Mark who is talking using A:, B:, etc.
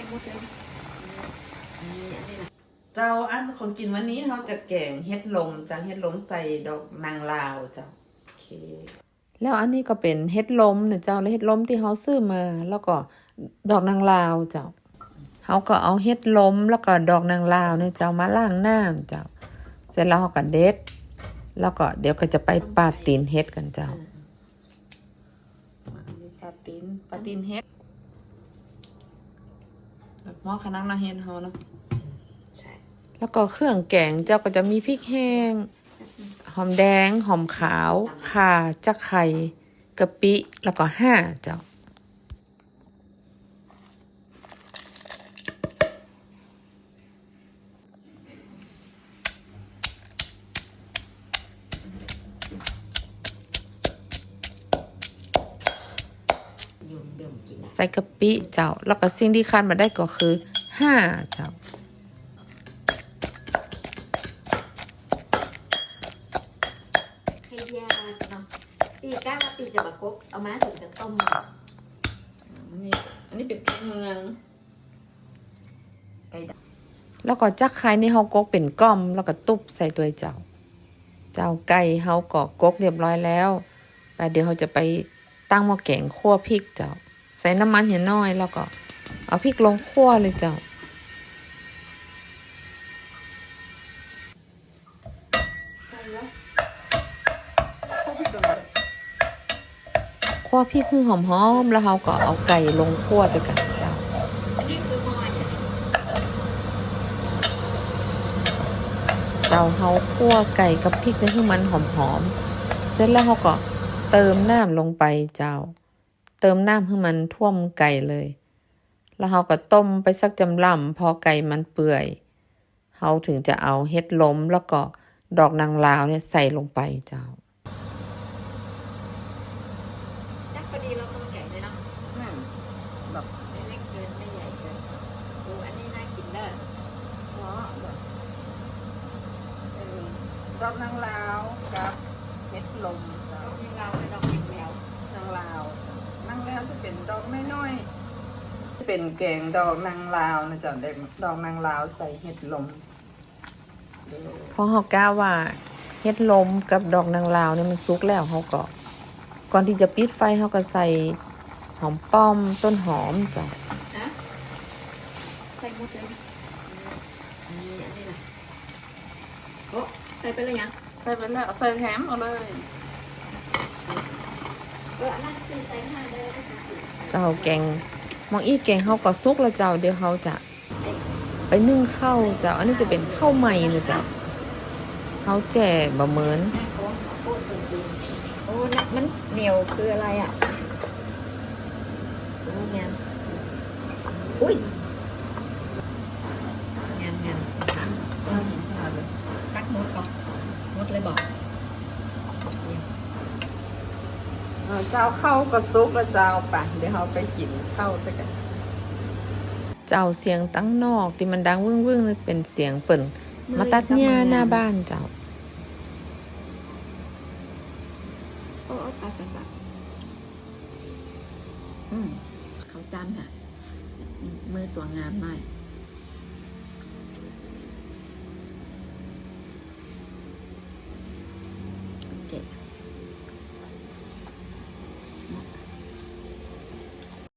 A: ส่หมดเลยอันนี้อันนี้นะ
B: เจ้าอันของกินวันนี้เราจะแกงเฮ็ดลมจ้ะเฮ็ดลมใส่ดอกนางลาวจ้ะโอเค แล้วอันนี้ก็เป็นเฮ็ดลมเนี่ยเจ้าแล้วเฮ็ดลมที่เขาซื้อมา แล้วก็ดอกนางลาวเจ้าเขาก็เอาเฮ็ดลมแล้วก็ดอกนางลาวเนี่ยเจ้ามาล้างน้ำเจ้าเสร็จแล้วเขาก็เด็ด แล้วก็เดี๋ยวก็จะไปปาดตีนเฮ็ดกันเจ้าอันนี้ปาดตีนปาดตีนเฮ็ด แบบหม้อขนังนาเฮ็ดเขาเนาะ
A: ใช่
B: แล้วก็เครื่องแกงเจ้าก็จะมีพริกแห้ง หอมแดง หอมขาว ข่าจักไข่กะปิ แล้วก็ห้าเจ้า
A: โยมเดิมกินนะ
B: ใส่กะปิเจ้า แล้วก็สิ่งที่ขาดมาได้ก็คือห้าเจ้า
A: ให้ยาเนาะปีก้าว่าปีจะบะกบเอามาถึงจะต้ม
B: อันนี้อันนี้เป็นพริกเมือง
A: ไก่ด
B: แล้วก็จักไข่นี่เฮากกเป็นก้อม แล้วก็ตุบใส่ตัวเจ้า เจ้าไก่เฮาก็กกเรียบร้อยแล้วไปเดี๋ยวเราจะไปตั้งหม้อแกงคั่วพริกเจ้า ใส่น้ำมันเห็นน้อยแล้วก็ เอาพริกลงคั่วเลยเจ้า
A: ไก่แล้ว
B: คั่วพริกคือหอมๆแล้วเราก็เอาไก่ลงคั่วด้วยกันเจ้าเจ้าเฮาคั่วไก่กับพริกนี่คือมันหอมๆเสร็จแล้วเราก็เติมน้ำลงไปเจ้า เติมน้ำให้มันท่วมไก่เลย แล้วเราก็ต้มไปสักจำล่ำพอไก่มันเปื่อยเราถึงจะเอาเฮ็ดล้มแล้วก็ดอกนางลาวเนี่ยใส่ลงไปเจ้า
A: จักพอดีเราต้มไก่เลยเนาะ
B: แบบ
A: ไม่เล็กเกินไม่ใหญ่เกินดูอันนี้น่ากินเด้อ
B: ดอกนางลาวกับเฮ็ดลมเจ้า
A: ดอกนี้เราไม่ดอกนี้แล้ว
B: นางลาวจ้ะ นางลาวจะเป็นดอกน้อยๆเป็นแกงดอกนางลาวนะจ๊ะเด็กดอกนางลาวใส่เห็ดลมเพราะเขากล้าว่าเห็ดลมกับดอกนางลาวเนี่ยมันสุกแล้วเขาก็ ก่อนที่จะปิดไฟเขาก็ใส่หอมป้อมต้นหอมจ้ะ
A: นะใส่หมดเลยอันนี้อันนี้นะโอ้ใส่ไปเลยยัง
B: ใส่ไปแล้วใส่แถมเอาเลย
A: เอออันนั้นคือใส่ห้าเด้อก็คือ
B: เจ้าแกงมองอีแกงเขาก็สุกแล้วเจ้าเดี๋ยวเขาจะ ไปนึ่งข้าวเจ้าอันนี้จะเป็นข้าวใหม่นะเจ้าเขาแจ่บะเหมิน
A: แม่โค้งโค้งสุดดีโอ้นักมันเหนียวคืออะไรอะโอ้งานอุ้ยงานงานตักหมดก่อนหมดเลยบอก
B: เออเจ้าเข้าก็ซุกแล้วเจ้าปะเดี๋ยวเราไปกินข้าวด้วยกัน เจ้าเสียงตั้งนอกที่มันดังวึ่งวึ่งๆนี่เป็นเสียงเปิ่นมาตัดหญ้าหน้าบ้านเจ้า
A: โอ้ตัดตัดตัดอืมเขาจำค่ะอืมมือตัวงามมาก